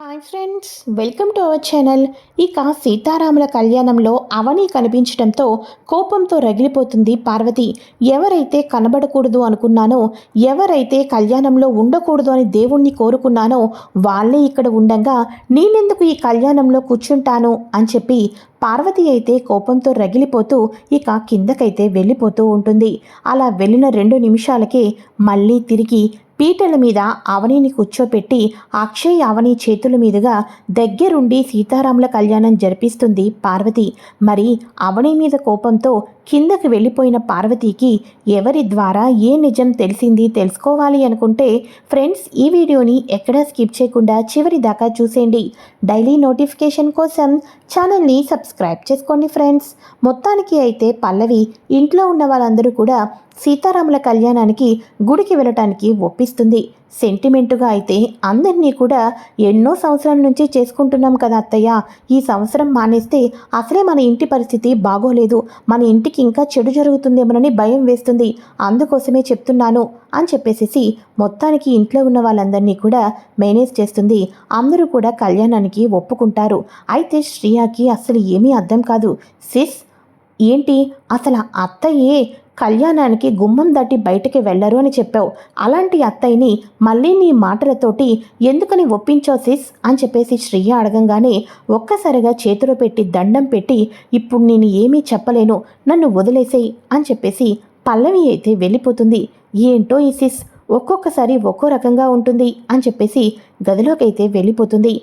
Hi friends welcome to our channel ఇక సీతారాముల కళ్యాణంలో అవని కనిపించడంతో కోపంతో రగిలిపోతుంది పార్వతి. ఎవరైతే కనబడకూడదు అనుకున్నానో ఎవరైతే కళ్యాణంలో ఉండకూడదు అని దేవుణ్ణి కోరుకున్నానో వాళ్ళే ఇక్కడ ఉండగా నేనెందుకు ఈ కళ్యాణంలో కూర్చుంటాను అని చెప్పి పార్వతి అయితే కోపంతో రగిలిపోతూ ఇక కిందకైతే వెళ్ళిపోతూ ఉంటుంది. అలా వెళ్ళిన రెండు నిమిషాలకే మళ్ళీ తిరిగి పీటల మీద అవనీని కూర్చోపెట్టి అక్షయ్ అవని చేతుల మీదుగా దగ్గరుండి సీతారాముల కళ్యాణం జరిపిస్తుంది పార్వతి. మరి అవని మీద కోపంతో కిందకి వెళ్ళిపోయిన పార్వతీకి ఎవరి ద్వారా ఏ నిజం తెలిసింది తెలుసుకోవాలి అనుకుంటే ఫ్రెండ్స్ ఈ వీడియోని ఎక్కడా స్కిప్ చేయకుండా చివరి దాకా చూసేయండి. డైలీ నోటిఫికేషన్ కోసం ఛానల్ని సబ్స్క్రైబ్ చేసుకోండి ఫ్రెండ్స్. మొత్తానికి అయితే పల్లవి ఇంట్లో ఉన్న వాళ్ళందరూ కూడా సీతారాముల కళ్యాణానికి గుడికి వెళ్ళటానికి ఒప్పిస్తుంది. సెంటిమెంటుగా అయితే అందరినీ కూడా ఎన్నో సంవత్సరాల నుంచి చేసుకుంటున్నాం కదా అత్తయ్య. ఈ సంవత్సరం మానేస్తే అసలే మన ఇంటి పరిస్థితి బాగోలేదు. మన ఇంటికి ఇంకా చెడు జరుగుతుందేమోనని భయం వేస్తుంది. అందుకోసమే చెప్తున్నాను అని చెప్పేసేసి మొత్తానికి ఇంట్లో ఉన్న వాళ్ళందరినీ కూడా మేనేజ్ చేస్తుంది. అందరూ కూడా కళ్యాణానికి ఒప్పుకుంటారు. అయితే శ్రీయాకి అసలు ఏమీ అర్థం కాదు. సిస్ ఏంటి? అసలు అత్తయ్యే కళ్యాణానికి గుమ్మం దాటి బయటికి వెళ్ళరు అని చెప్పావు. అలాంటి అత్తయ్యని మళ్ళీ నీ మాటలతోటి ఎందుకని ఒప్పించావు సిస్? అని చెప్పేసి శ్రీయ అడగంగానే ఒక్కసారిగా చేతిలో పెట్టి దండం పెట్టి ఇప్పుడు నేను ఏమీ చెప్పలేను నన్ను వదిలేసేయి అని చెప్పేసి పల్లవి అయితే వెళ్ళిపోతుంది. ఏంటో ఈ సిస్? ఒక్కొక్కసారి ఒక్కో రకంగా ఉంటుంది అని చెప్పేసి గదిలోకైతే వెళ్ళిపోతుంది.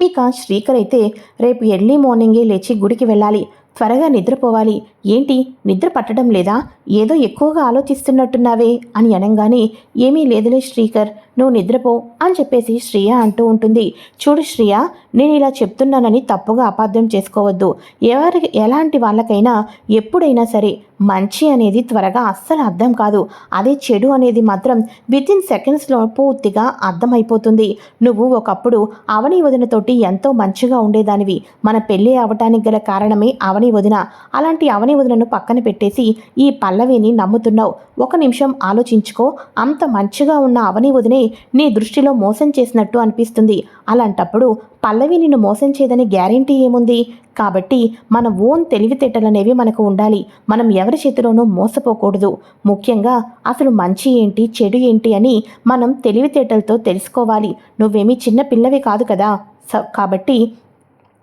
ఇక శ్రీకర్ అయితే రేపు ఎర్లీ మార్నింగే లేచి గుడికి వెళ్ళాలి. త్వరగా నిద్రపోవాలి. ఏంటి? నిద్ర పట్టడం లేదా? ఏదో ఎక్కువగా ఆలోచిస్తున్నట్టున్నావే అని అనగానే ఏమీ లేదులే శ్రీకర్. నువ్వు నిద్రపో అని చెప్పేసి శ్రియ అంటూ ఉంటుంది. చూడు శ్రియ నేను ఇలా చెప్తున్నానని తప్పుగా అపార్థం చేసుకోవద్దు. ఎవరి ఎలాంటి వాళ్ళకైనా ఎప్పుడైనా సరే మంచి అనేది త్వరగా అస్సలు అర్థం కాదు. అదే చెడు అనేది మాత్రం విత్ ఇన్ సెకండ్స్లో పూర్తిగా అర్థమైపోతుంది. నువ్వు ఒకప్పుడు అవని వదినతోటి ఎంతో మంచిగా ఉండేదానివి. మన పెళ్ళి అవటానికి గల కారణమే అవని వదిన. అలాంటి అవని వదినను పక్కన పెట్టేసి ఈ పల్లవిని నమ్ముతున్నావు. ఒక నిమిషం ఆలోచించుకో. అంత మంచిగా ఉన్న అవని వదినే నీ దృష్టిలో మోసం చేసినట్టు అనిపిస్తుంది. అలాంటప్పుడు పల్లవి నిన్ను మోసం చేయదని గ్యారంటీ ఏముంది? కాబట్టి మన ఓన్ తెలివితేటలనేవి మనకు ఉండాలి. మనం ఎవరి చేతిలోనూ మోసపోకూడదు. ముఖ్యంగా అసలు మంచి ఏంటి చెడు ఏంటి అని మనం తెలివితేటలతో తెలుసుకోవాలి. నువ్వేమీ చిన్న పిల్లవి కాదు కదా. స కాబట్టి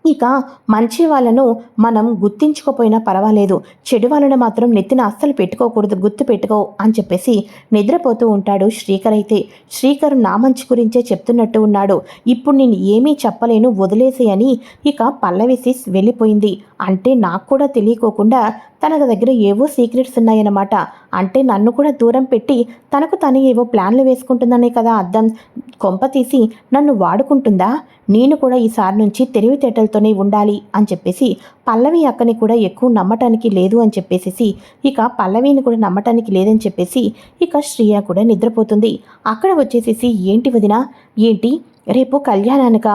ఇక మంచి వాళ్ళను మనం గుర్తించుకోపోయినా పర్వాలేదు. చెడు వాళ్ళను మాత్రం నెత్తిన అస్సలు పెట్టుకోకూడదు గుర్తు పెట్టుకో అని చెప్పేసి నిద్రపోతూ ఉంటాడు శ్రీకర్ అయితే. శ్రీకర్ నా మంచి గురించే చెప్తున్నట్టు ఉన్నాడు. ఇప్పుడు నేను ఏమీ చెప్పలేను వదిలేసి అని ఇక పల్లవిసి వెళ్ళిపోయింది. అంటే నాకు కూడా తెలియకోకుండా తన దగ్గర ఏవో సీక్రెట్స్ ఉన్నాయన్నమాట. అంటే నన్ను కూడా దూరం పెట్టి తనకు తను ఏవో ప్లాన్లు వేసుకుంటుందనే కదా అర్థం. కొంప తీసి నన్ను వాడుకుంటుందా? నేను కూడా ఈసారి నుంచి తెలివితేటలతోనే ఉండాలి అని చెప్పేసి పల్లవి అక్కని కూడా ఎక్కువ నమ్మటానికి లేదు అని చెప్పేసి ఇక పల్లవిని కూడా నమ్మటానికి లేదని చెప్పేసి ఇక శ్రీయ కూడా నిద్రపోతుంది. అక్కడ వచ్చేసేసి ఏంటి వదినా? ఏంటి? రేపు కళ్యాణానిక?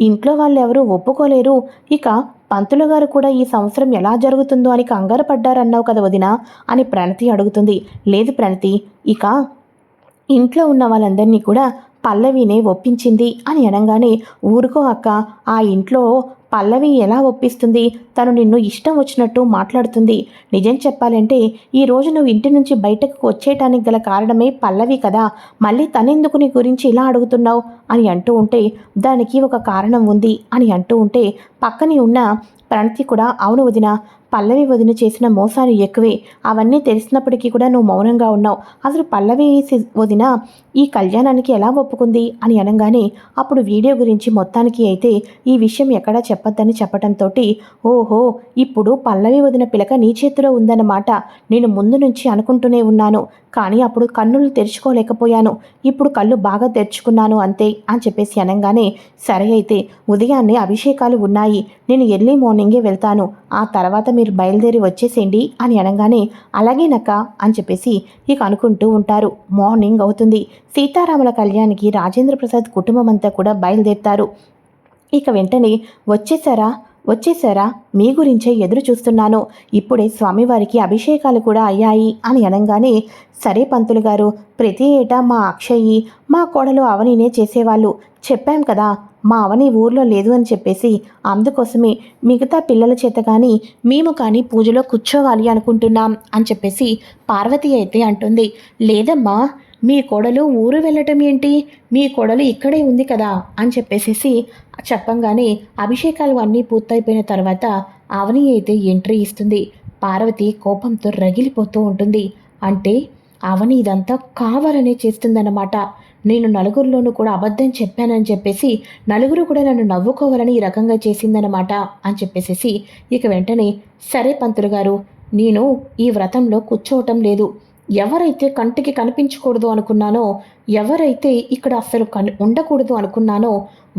ఇంట్లో వాళ్ళు ఎవరు ఒప్పుకోలేరు. ఇక పంతులు గారు కూడా ఈ సంవత్సరం ఎలా జరుగుతుందో అని కంగారు పడ్డారన్నావు కదా వదిన? అని ప్రణతి అడుగుతుంది. లేదు ప్రణతి ఇక ఇంట్లో ఉన్న వాళ్ళందరినీ కూడా పల్లవినే ఒప్పించింది అని అనగానే ఊరుకో అక్క ఆ ఇంట్లో పల్లవి ఎలా ఒప్పిస్తుంది? తను నిన్ను ఇష్టం వచ్చినట్టు మాట్లాడుతుంది. నిజం చెప్పాలంటే ఈరోజు నువ్వు ఇంటి నుంచి బయటకు వచ్చేయటానికి గల కారణమే పల్లవి కదా. మళ్ళీ తనెందుకు నీ గురించి ఇలా అడుగుతున్నావు? అని అంటూ ఉంటే దానికి ఒక కారణం ఉంది అని అంటూ ఉంటే పక్కనే ఉన్న ప్రణతి కూడా అవును వదిన పల్లవి వదిన చేసిన మోసాలు ఎక్కువే. అవన్నీ తెలిసినప్పటికీ కూడా నువ్వు మౌనంగా ఉన్నావు. అసలు పల్లవి వదిన ఈ కళ్యాణానికి ఎలా ఒప్పుకుంది? అని అనగానే అప్పుడు వీడియో గురించి మొత్తానికి అయితే ఈ విషయం ఎక్కడా చెప్పొద్దని చెప్పడంతో ఓహో ఇప్పుడు పల్లవి వదిన పిలక నీ చేతిలో ఉందన్నమాట. నేను ముందు నుంచి అనుకుంటూనే ఉన్నాను. కానీ అప్పుడు కన్నులు తెరుచుకోలేకపోయాను. ఇప్పుడు కళ్ళు బాగా తెరుచుకున్నాను అంతే అని చెప్పేసి అనగానే సరే అయితే ఉదయాన్నే అభిషేకాలు ఉన్నాయి. నేను ఎర్లీ మార్నింగే వెళ్తాను. ఆ తర్వాత మీరు బయలుదేరి వచ్చేసేయండి అని అనగానే అలాగేనక్క అని చెప్పేసి ఇక అనుకుంటూ ఉంటారు. మార్నింగ్ అవుతుంది. సీతారాముల కళ్యాణ్కి రాజేంద్ర ప్రసాద్ కుటుంబం అంతా కూడా బయలుదేరుతారు. ఇక వెంటనే వచ్చేసారా వచ్చేసారా మీ గురించే ఎదురు చూస్తున్నాను. ఇప్పుడే స్వామివారికి అభిషేకాలు కూడా అయ్యాయి అని అనగానే సరే పంతులు గారు ప్రతి ఏటా మా అక్షయ్యి మా కోడలు అవనినే చేసేవాళ్ళు. చెప్పాం కదా మా అవని ఊర్లో లేదు అని చెప్పేసి అందుకోసమే మిగతా పిల్లల చేత కానీ మేము కానీ పూజలో కూర్చోవాలి అనుకుంటున్నాం అని చెప్పేసి పార్వతి అయితే అంటుంది. లేదమ్మా మీ కొడలు ఊరు వెళ్ళటం ఏంటి? మీ కొడలు ఇక్కడే ఉంది కదా అని చెప్పేసేసి చెప్పంగానే అభిషేకాలు అన్నీ పూర్తయిపోయిన తర్వాత అవని అయితే ఎంట్రీ ఇస్తుంది. పార్వతి కోపంతో రగిలిపోతూ ఉంటుంది. అంటే అవని ఇదంతా కావాలనే చేస్తుందన్నమాట. నేను నలుగురిలోనూ కూడా అబద్ధం చెప్పానని చెప్పేసి నలుగురు కూడా నన్ను నవ్వుకోవాలని ఈ రకంగా చేసిందనమాట అని చెప్పేసేసి ఇక వెంటనే సరే పంతులు గారు నేను ఈ వ్రతంలో కూర్చోవటం లేదు. ఎవరైతే కంటికి కనిపించకూడదు అనుకున్నానో ఎవరైతే ఇక్కడ అస్సలు కన్ ఉండకూడదు అనుకున్నానో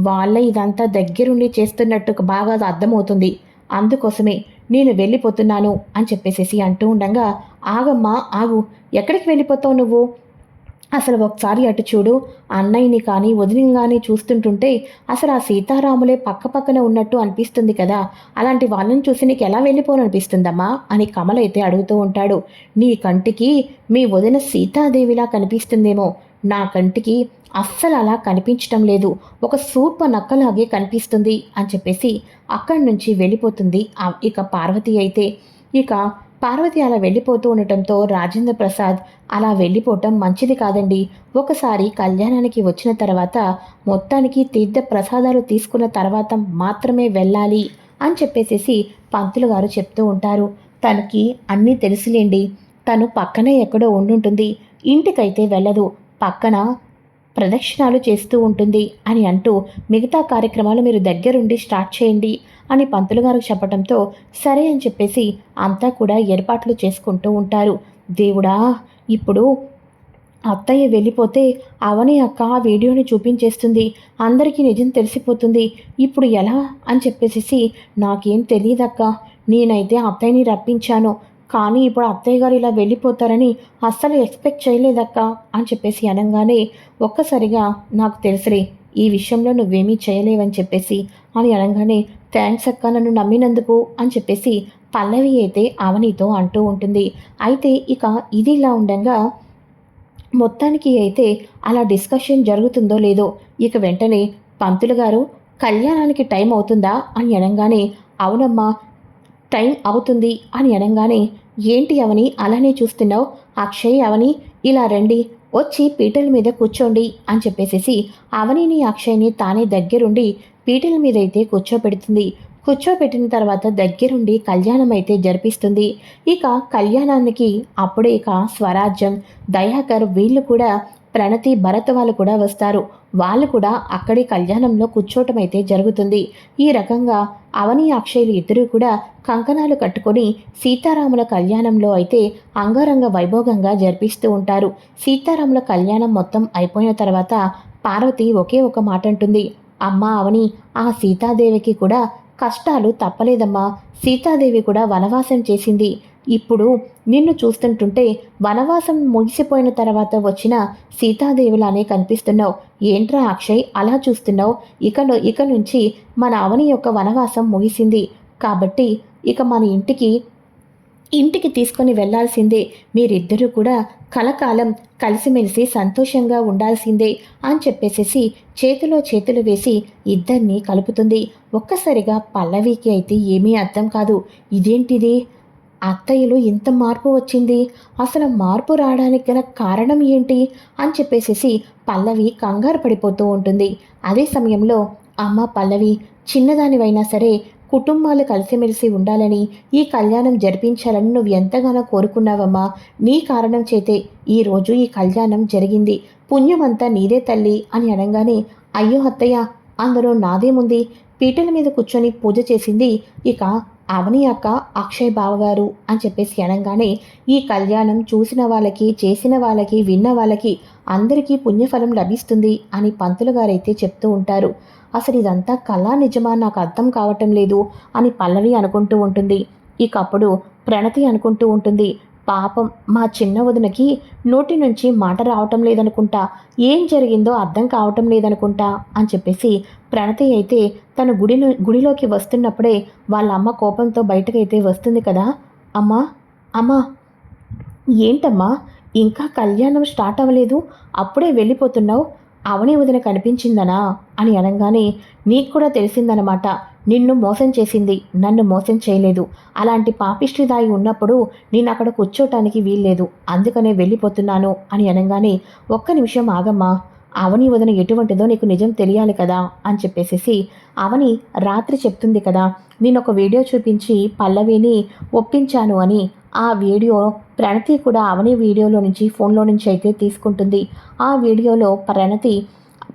వాళ్ళ ఇదంతా దగ్గరుండి చేస్తున్నట్టు బాగా అర్థమవుతుంది. అందుకోసమే నేను వెళ్ళిపోతున్నాను అని చెప్పేసేసి అంటూ ఉండగా ఆగమ్మా ఆగు ఎక్కడికి వెళ్ళిపోతావు నువ్వు? అసలు ఒకసారి అటు చూడు అన్నయ్యని కానీ వదిలిని కానీ చూస్తుంటుంటే అసలు ఆ సీతారాములే పక్క పక్కన ఉన్నట్టు అనిపిస్తుంది కదా. అలాంటి వాళ్ళని చూసి నీకు ఎలా వెళ్ళిపోవాలనిపిస్తుందమ్మా? అని కమల అయితే అడుగుతూ ఉంటాడు. నీ కంటికి మీ వదిన సీతాదేవిలా కనిపిస్తుందేమో. నా కంటికి అస్సలు అలా కనిపించటం లేదు. ఒక సూప నక్కలాగే కనిపిస్తుంది అని చెప్పేసి అక్కడి నుంచి వెళ్ళిపోతుంది. ఇక పార్వతి అయితే ఇక పార్వతి అలా వెళ్ళిపోతూ ఉండటంతో రాజేంద్ర ప్రసాద్ అలా వెళ్ళిపోవటం మంచిది కాదండి. ఒకసారి కళ్యాణానికి వచ్చిన తర్వాత మొత్తానికి తీర్థ ప్రసాదాలు తీసుకున్న తర్వాత మాత్రమే వెళ్ళాలి అని చెప్పేసేసి పంతులు గారు చెప్తూ ఉంటారు. తనకి అన్నీ తెలుసులేండి. తను పక్కనే ఎక్కడో ఉండుంటుంది. ఇంటికైతే వెళ్ళదు. పక్కన ప్రదక్షిణాలు చేస్తూ ఉంటుంది అని అంటూ మిగతా కార్యక్రమాలు మీరు దగ్గరుండి స్టార్ట్ చేయండి. అని పంతులు గారు చెప్పడంతో సరే అని చెప్పేసి అంతా కూడా ఏర్పాట్లు చేసుకుంటూ ఉంటారు. దేవుడా ఇప్పుడు అత్తయ్య వెళ్ళిపోతే అవని అక్క ఆ వీడియోని చూపించేస్తుంది. అందరికీ నిజం తెలిసిపోతుంది. ఇప్పుడు ఎలా? అని చెప్పేసి నాకేం తెలియదక్క నేనైతే అత్తయ్యని రప్పించాను. కానీ ఇప్పుడు అత్తయ్య గారు ఇలా వెళ్ళిపోతారని అస్సలు ఎక్స్పెక్ట్ చేయలేదక్క అని చెప్పేసి అనగానే ఒక్కసారిగా నాకు తెలుసులే ఈ విషయంలో నువ్వేమీ చేయలేవని చెప్పేసి అని అనగానే థ్యాంక్స్ అక్క నన్ను నమ్మినందుకు అని చెప్పేసి పల్లవి అయితే అవనితో అంటూ ఉంటుంది. అయితే ఇక ఇది ఇలా ఉండగా మొత్తానికి అయితే అలా డిస్కషన్ జరుగుతుందో లేదో ఇక వెంటనే పంతులు గారు కళ్యాణానికి టైం అవుతుందా? అని అనగానే అవునమ్మా టైం అవుతుంది అని అనగానే ఏంటి అవని అలానే చూస్తున్నావు? అక్షయ్ అవని ఇలా రండి వచ్చి పీటల మీద కూర్చోండి అని చెప్పేసేసి అవనిని అక్షయ్ని తానే దగ్గరుండి పీటల మీద అయితే కూర్చోపెడుతుంది కూర్చోపెట్టిన తర్వాత దగ్గరుండి కళ్యాణం అయితే జరిపిస్తుంది. ఇక కళ్యాణానికి అప్పుడే ఇక స్వరాజ్యం దయాకర్ వీళ్ళు కూడా ప్రణతి భరత్ వాళ్ళు కూడా వస్తారు. వాళ్ళు కూడా అక్కడి కళ్యాణంలో కూర్చోవటం అయితే జరుగుతుంది. ఈ రకంగా అవని అక్షయ్లు ఇద్దరూ కూడా కంకణాలు కట్టుకొని సీతారాముల కళ్యాణంలో అయితే అంగరంగ వైభోగంగా జరిపిస్తూ ఉంటారు. సీతారాముల కళ్యాణం మొత్తం అయిపోయిన తర్వాత పార్వతి ఒకే ఒక మాట అంటుంది అమ్మా అవని ఆ సీతాదేవికి కూడా కష్టాలు తప్పలేదమ్మా. సీతాదేవి కూడా వనవాసం చేసింది. ఇప్పుడు నిన్ను చూస్తుంటుంటే వనవాసం ముగిసిపోయిన తర్వాత వచ్చిన సీతాదేవిలానే కనిపిస్తున్నావు. ఏంట్రా అక్షయ్ అలా చూస్తున్నావు? ఇక ఇక నుంచి మన అవని యొక్క వనవాసం ముగిసింది. కాబట్టి ఇక మన ఇంటికి ఇంటికి తీసుకొని వెళ్ళాల్సిందే మీరిద్దరూ కూడా కలకాలం కలిసిమెలిసి సంతోషంగా ఉండాల్సిందే అని చెప్పేసేసి చేతిలో చేతులు వేసి ఇద్దరినీ కలుపుతుంది. ఒక్కసారిగా పల్లవికి అయితే ఏమీ అర్థం కాదు. ఇదేంటిది? అత్తయ్యలో ఇంత మార్పు వచ్చింది. అసలు మార్పు రావడానికి గల కారణం ఏంటి? అని చెప్పేసేసి పల్లవి కంగారు పడిపోతూ ఉంటుంది. అదే సమయంలో అమ్మ పల్లవి చిన్నదానివైనా సరే కుటుంబాలు కలిసిమెలిసి ఉండాలని ఈ కళ్యాణం జరిపించాలని నువ్వు ఎంతగానో కోరుకున్నావమ్మా. నీ కారణం చేతే ఈరోజు ఈ కళ్యాణం జరిగింది. పుణ్యమంతా నీదే తల్లి అని అనగానే అయ్యో అత్తయ్య అందులో నాదేముంది పీటల మీద కూర్చొని పూజ చేసింది. ఇక అవని అక్క అక్షయ్ బావగారు అని చెప్పేసి అనగానే ఈ కళ్యాణం చూసిన వాళ్ళకి చేసిన వాళ్ళకి విన్న వాళ్ళకి అందరికీ పుణ్యఫలం లభిస్తుంది అని పంతులు గారైతే చెప్తూ ఉంటారు. అసలు ఇదంతా కళా నిజమా? నాకు అర్థం కావటం లేదు అని పల్లవి అనుకుంటూ ఉంటుంది. ఇకప్పుడు ప్రణతి అనుకుంటూ ఉంటుంది. పాపం మా చిన్న వదినకి నోటి నుంచి మాట రావటం లేదనుకుంటా. ఏం జరిగిందో అర్థం కావటం లేదనుకుంటా అని చెప్పేసి ప్రణతి అయితే తను గుడి గుడిలోకి వస్తున్నప్పుడే వాళ్ళ అమ్మ కోపంతో బయటకైతే వస్తుంది కదా. అమ్మా అమ్మా ఏంటమ్మా? ఇంకా కళ్యాణం స్టార్ట్ అవ్వలేదు. అప్పుడే వెళ్ళిపోతున్నావు. అవని వదిన కనిపించిందనా? అని అనగానే నీకు కూడా తెలిసిందనమాట. నిన్ను మోసం చేసింది నన్ను మోసం చేయలేదు. అలాంటి పాపిష్టిదాయి ఉన్నప్పుడు నేను అక్కడ కూర్చోటానికి వీల్లేదు. అందుకనే వెళ్ళిపోతున్నాను అని అనగానే ఒక్క నిమిషం ఆగమ్మా. అవని వదిన ఎటువంటిదో నీకు నిజం తెలియాలి కదా అని చెప్పేసేసి అవని రాత్రి చెప్తుంది కదా నేను ఒక వీడియో చూపించి పల్లవిని ఒప్పించాను అని ఆ వీడియో ప్రణతి కూడా అవని వీడియోలో నుంచి ఫోన్లో నుంచి అయితే తీసుకుంటుంది. ఆ వీడియోలో ప్రణతి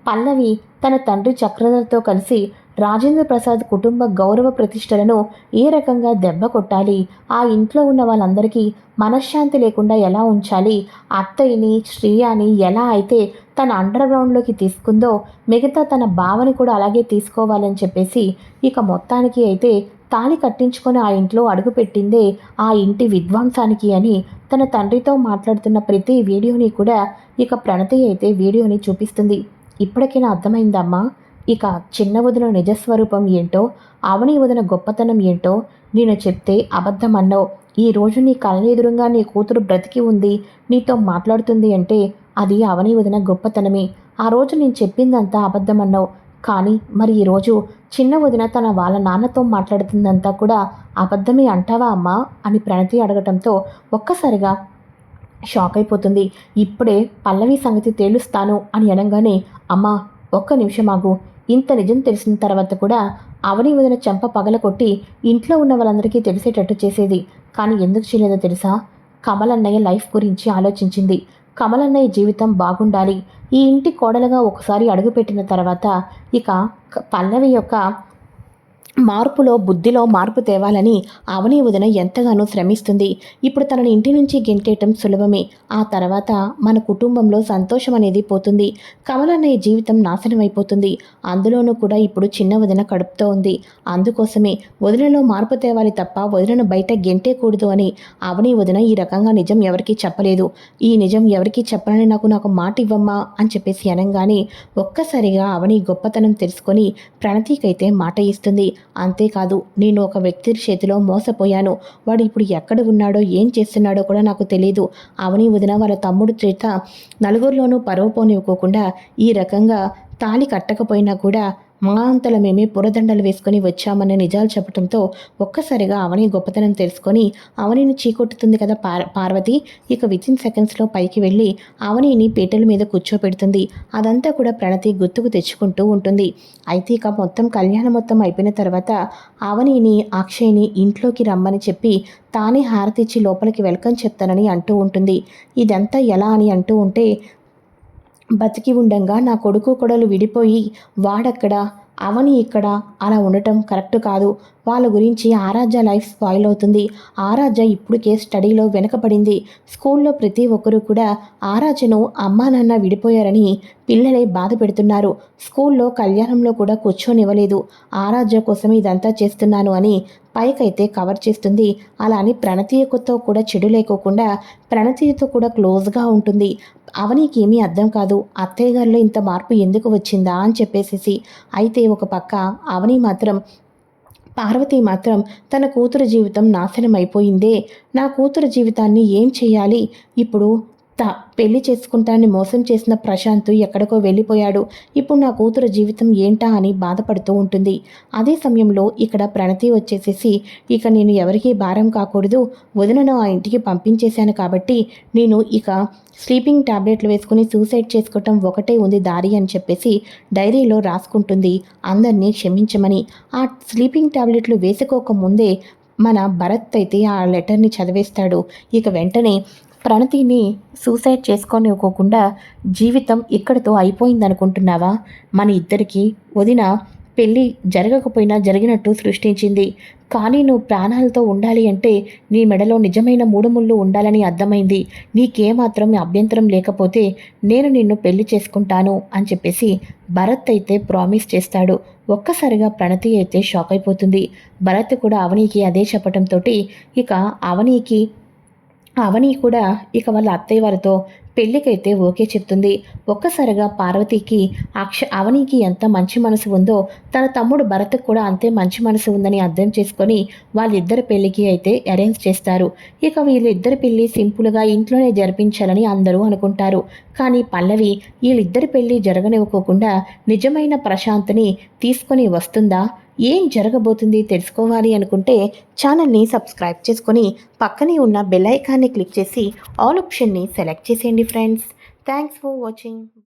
పల్లవి తన తండ్రి చక్రధర్తో కలిసి రాజేంద్ర ప్రసాద్ కుటుంబ గౌరవ ప్రతిష్టలను ఏ రకంగా దెబ్బ కొట్టాలి? ఆ ఇంట్లో ఉన్న వాళ్ళందరికీ మనశ్శాంతి లేకుండా ఎలా ఉంచాలి? అత్తయ్యని శ్రీయాని ఎలా అయితే తన అండర్ గ్రౌండ్లోకి తీసుకుందో మిగతా తన భావని కూడా అలాగే తీసుకోవాలని చెప్పేసి ఇక మొత్తానికి అయితే తాళి కట్టించుకొని ఆ ఇంట్లో అడుగుపెట్టిందే ఆ ఇంటి విధ్వంసానికి అని తన తండ్రితో మాట్లాడుతున్న ప్రతి వీడియోని కూడా ఇక ప్రణతి అయితే వీడియోని చూపిస్తుంది. ఇప్పటికైనా అర్థమైందమ్మా. ఇక చిన్న వదిన నిజస్వరూపం ఏంటో అవని వదిన గొప్పతనం ఏంటో నేను చెప్తే అబద్ధం అన్నావు ఈ రోజు నీ కళ్ళ ఎదురుగా నీ కూతురు బ్రతికి ఉంది నీతో మాట్లాడుతుంది అంటే అది అవని వదిన గొప్పతనమే. ఆ రోజు నేను చెప్పిందంతా అబద్ధమన్నావు. కానీ మరి ఈరోజు చిన్న వదిన తన వాళ్ళ నాన్నతో మాట్లాడుతుందంతా కూడా అబద్ధమే అంటావా అమ్మా? అని ప్రణతి అడగటంతో ఒక్కసారిగా షాక్ అయిపోతుంది. ఇప్పుడే పల్లవి సంగతి తేలుస్తాను అని అనగానే అమ్మా ఒక్క నిమిషం ఆగు. ఇంత నిజం తెలిసిన తర్వాత కూడా అవని వదిన చెంప పగలకొట్టి ఇంట్లో ఉన్న వాళ్ళందరికీ తెలిసేటట్టు చేసేది. కానీ ఎందుకు చేయలేదో తెలుసా? కమల్ అన్నయ్య లైఫ్ గురించి ఆలోచించింది. కమలన్నయ్య జీవితం బాగుండాలి. ఈ ఇంటి కోడలుగా ఒకసారి అడుగుపెట్టిన తర్వాత ఇక పల్లవి యొక్క మార్పులో బుద్ధిలో మార్పు తేవాలని అవని వదిన ఎంతగానో శ్రమిస్తుంది. ఇప్పుడు తనని ఇంటి నుంచి గెంటేయటం సులభమే. ఆ తర్వాత మన కుటుంబంలో సంతోషం అనేది పోతుంది. కమలన్నయ్య జీవితం నాశనం అయిపోతుంది అందులోనూ కూడా ఇప్పుడు చిన్న వదిన కడుపుతో ఉంది. అందుకోసమే వదినలో మార్పు తేవాలి తప్ప వదినను బయట గెంటేయకూడదు అని అవని వదిన ఈ రకంగా నిజం ఎవరికీ చెప్పలేదు. ఈ నిజం ఎవరికీ చెప్పనని నాకు నాకు మాట ఇవ్వమ్మా అని చెప్పేసి అనగానే ఒక్కసారిగా అవని గొప్పతనం తెలుసుకొని ప్రణతికైతే మాట ఇస్తుంది. అంతేకాదు నేను ఒక వ్యక్తి చేతిలో మోసపోయాను. వాడు ఇప్పుడు ఎక్కడ ఉన్నాడో ఏం చేస్తున్నాడో కూడా నాకు తెలియదు అవని వదిన వాళ్ళ తమ్ముడు చేత నలుగురిలోనూ పరువు ఈ రకంగా తాళి కట్టకపోయినా కూడా మా మేమే పురదండలు వేసుకొని వచ్చామనే నిజాలు చెప్పడంతో ఒక్కసారిగా అవని గొప్పతనం తెలుసుకొని అవనిని చీకొట్టుతుంది కదా పార్ పార్వతి? ఇక వితిన్ సెకండ్స్లో పైకి వెళ్ళి అవనిని పీటల మీద కూర్చోపెడుతుంది. అదంతా కూడా ప్రణతి గుర్తుకు తెచ్చుకుంటూ ఉంటుంది. అయితే ఇక మొత్తం కళ్యాణం మొత్తం అయిపోయిన తర్వాత అవనిని అక్షయ్ని ఇంట్లోకి రమ్మని చెప్పి తానే హారతిచ్చి లోపలికి వెల్కమ్ చెప్తానని అంటూ ఉంటుంది. ఇదంతా ఎలా అని అంటూ ఉంటే బతికి ఉండంగా నా కొడుకు కొడలు విడిపోయి వాడక్కడ? అవని ఇక్కడ అలా ఉండటం కరెక్ట్ కాదు. వాళ్ళ గురించి ఆరాధ్య లైఫ్ స్పాయిల్ అవుతుంది. ఆరాధ్య ఇప్పటికే స్టడీలో వెనకబడింది. స్కూల్లో ప్రతి ఒక్కరూ కూడా ఆరాధ్యను అమ్మా నాన్న విడిపోయారని పిల్లలే బాధ పెడుతున్నారు. స్కూల్లో కళ్యాణంలో కూడా కూర్చోనివ్వలేదు. ఆరాధ్య కోసం ఇదంతా చేస్తున్నాను అని పైకైతే కవర్ చేస్తుంది. అలా అని ప్రణతీయతో కూడా చెడు లేకోకుండా ప్రణతీయతో కూడా క్లోజ్గా ఉంటుంది. అవనీకి ఏమీ అర్థం కాదు. అత్తయ్య గారిలో ఇంత మార్పు ఎందుకు వచ్చిందా అని చెప్పేసేసి. అయితే ఒక పక్క అవని మాత్రం పార్వతి మాత్రం తన కూతురు జీవితం నాశనం అయిపోయిందే నా కూతురు జీవితాన్ని ఏం చేయాలి? ఇప్పుడు త పెళ్ళి చేసుకుంటానని మోసం చేసిన ప్రశాంత్ ఎక్కడికో వెళ్ళిపోయాడు. ఇప్పుడు నా కూతురు జీవితం ఏంటా అని బాధపడుతూ ఉంటుంది. అదే సమయంలో ఇక్కడ ప్రణతి వచ్చేసేసి ఇక నేను ఎవరికీ భారం కాకూడదు. వదినను ఆ ఇంటికి పంపించేశాను కాబట్టి నేను ఇక స్లీపింగ్ టాబ్లెట్లు వేసుకుని సూసైడ్ చేసుకోవటం ఒకటే ఉంది దారి అని చెప్పేసి డైరీలో రాసుకుంటుంది. అందరినీ క్షమించమని. ఆ స్లీపింగ్ టాబ్లెట్లు వేసుకోక ముందే మన భరత్ అయితే ఆ లెటర్ని చదివేస్తాడు. ఇక వెంటనే ప్రణతిని సూసైడ్ చేసుకోనివ్వకోకుండా జీవితం ఇక్కడితో అయిపోయిందనుకుంటున్నావా? మన ఇద్దరికి వదిన పెళ్ళి జరగకపోయినా జరిగినట్టు సృష్టించింది. కానీ నువ్వు ప్రాణాలతో ఉండాలి అంటే నీ మెడలో నిజమైన మూడు ముళ్ళు ఉండాలని అర్థమైంది. నీకేమాత్రం అభ్యంతరం లేకపోతే నేను నిన్ను పెళ్ళి చేసుకుంటాను అని చెప్పేసి భరత్ అయితే ప్రామిస్ చేస్తాడు. ఒక్కసారిగా ప్రణతి అయితే షాక్ అయిపోతుంది. భరత్ కూడా అవనీకి అదే చెప్పడంతో ఇక అవనీకి అవని కూడా ఇక వాళ్ళ అత్తయ్య వారితో పెళ్ళికైతే ఓకే చెప్తుంది. ఒక్కసారిగా పార్వతికి అక్ష అవనికి ఎంత మంచి మనసు ఉందో తన తమ్ముడు భరత్కు కూడా అంతే మంచి మనసు ఉందని అర్థం చేసుకొని వాళ్ళిద్దరి పెళ్ళికి అయితే అరేంజ్ చేస్తారు. ఇక వీళ్ళిద్దరి పెళ్ళి సింపుల్గా ఇంట్లోనే జరిపించాలని అందరూ అనుకుంటారు. కానీ పల్లవి వీళ్ళిద్దరి పెళ్ళి జరగనివ్వకోకుండా నిజమైన ప్రశాంత్ని తీసుకొని వస్తుందా? ఏం జరగబోతుంది తెలుసుకోవాలి అనుకుంటే ఛానల్ని సబ్స్క్రైబ్ చేసుకొని పక్కనే ఉన్న బెల్ ఐకాన్ని క్లిక్ చేసి ఆల్ ఆప్షన్ని సెలెక్ట్ చేసేయండి ఫ్రెండ్స్. Thanks for watching.